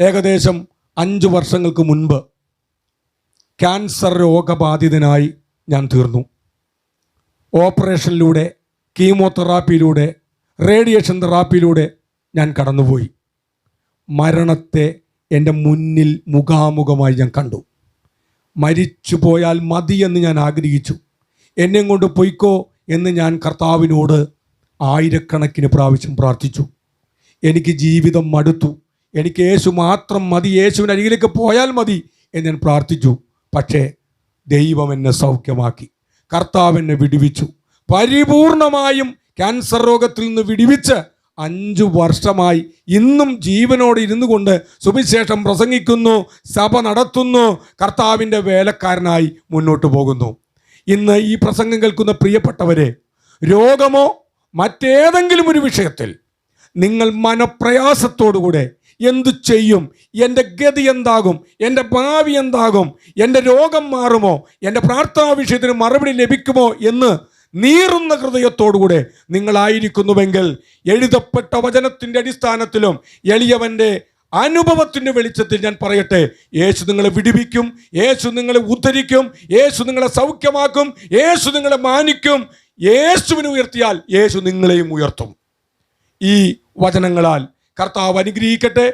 ഏകദേശം അഞ്ച് വർഷങ്ങൾക്ക് മുൻപ് ക്യാൻസർ രോഗബാധിതനായി ഞാൻ തീർന്നു. ഓപ്പറേഷനിലൂടെ കീമോതെറാപ്പിയിലൂടെ റേഡിയേഷൻ തെറാപ്പിയിലൂടെ ഞാൻ കടന്നുപോയി. മരണത്തെ എന്റെ മുന്നിൽ മുഖാമുഖമായി ഞാൻ കണ്ടു. മരിച്ചു പോയാൽ മതിയെന്ന് ഞാൻ ആഗ്രഹിച്ചു. എന്നെ കൊണ്ട് പൊയ്ക്കോ എന്ന് ഞാൻ കർത്താവിനോട് ആയിരക്കണക്കിന് പ്രാവശ്യം പ്രാർത്ഥിച്ചു. എനിക്ക് ജീവിതം മടുത്തു. എനിക്ക് യേശു മാത്രം മതി യേശുവിന്റെ അരികിലേക്ക് പോയാൽ മതി എന്ന് ഞാൻ പ്രാർത്ഥിച്ചു. പക്ഷേ ദൈവം എന്നെ സൗഖ്യമാക്കി. കർത്താവ് എന്നെ വിടുവിച്ചു. പരിപൂർണമായും ക്യാൻസർ രോഗത്തിൽ നിന്ന് വിടുവിച്ച് അഞ്ചു വർഷമായി ഇന്നും ജീവനോട് ഇരുന്നു കൊണ്ട് സുവിശേഷം പ്രസംഗിക്കുന്നു സഭ നടത്തുന്നു കർത്താവിന്റെ വേലക്കാരനായി മുന്നോട്ട് പോകുന്നു. ഇന്ന് ഈ പ്രസംഗം കേൾക്കുന്ന പ്രിയപ്പെട്ടവരെ രോഗമോ മറ്റേതെങ്കിലും ഒരു വിഷയത്തിൽ നിങ്ങൾ മനപ്രയാസത്തോടുകൂടെ എന്തു ചെയ്യും? എന്റെ ഗതി എന്താകും? എന്റെ ഭാവി എന്താകും? എന്റെ രോഗം മാറുമോ? എന്റെ പ്രാർത്ഥനാ വിഷയത്തിന് മറുപടി ലഭിക്കുമോ എന്ന് നീറുന്ന ഹൃദയത്തോടുകൂടെ നിങ്ങളായിരിക്കുന്നുവെങ്കിൽ എഴുതപ്പെട്ട വചനത്തിന്റെ അടിസ്ഥാനത്തിലും എളിയവന്റെ അനുഭവത്തിന്റെ വെളിച്ചത്തിൽ ഞാൻ പറയട്ടെ യേശു നിങ്ങളെ വിടിവിക്കും യേശു നിങ്ങളെ ഉദ്ധരിക്കും യേശു നിങ്ങളെ സൗഖ്യമാക്കും യേശു നിങ്ങളെ മാനിക്കും യേശുവിനെ ഉയർത്തിയാൽ യേശു നിങ്ങളെയും ഉയർത്തും. ഈ വചനങ്ങളാൽ കർത്താവ് അനുഗ്രഹിക്കട്ടെ